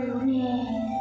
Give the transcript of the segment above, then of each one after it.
แ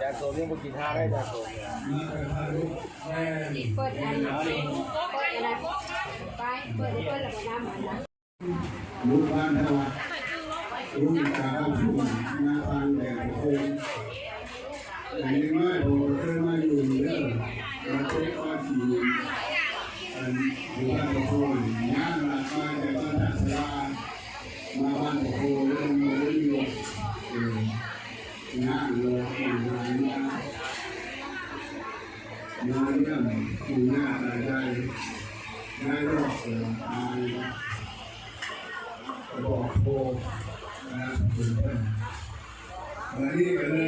จานโซมนี่บุกินท่าได้จานโซมเนี่ยเปิดอันนี้เปิดอะไรไปเปิดเปิดแล้วก็น้ำมันนะลูกบ้านเราลูกสาวผู้นาทางแดดโคง อันนี้ไม่โหเธอไม่อยู่เด้อเราเช็คว่าทีอันอยู่บ้านโคงงานหลักมาแต่ก็ทัศนามาบ้านโคงเรื่องมืออยู่เอองานเลยงานงานงานเรื่องอยู่หน้าอะไรได้รอบเอออายบอกโบนะคุณเพื่อนวันนี้ก็เลย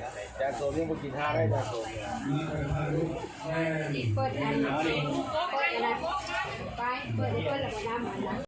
จะเล่นมือเบิดเออเบิดอ่านนี่ยนี่ทำเรื่องเรื่องเรื่องว่านี่ถวายเรื่องที่ที่กโซมนี่มากินห้าได้จานโซมเปิดอันนี้เปิดอะไรไปเปิดเปิดแล้วก็น้ำมันนะ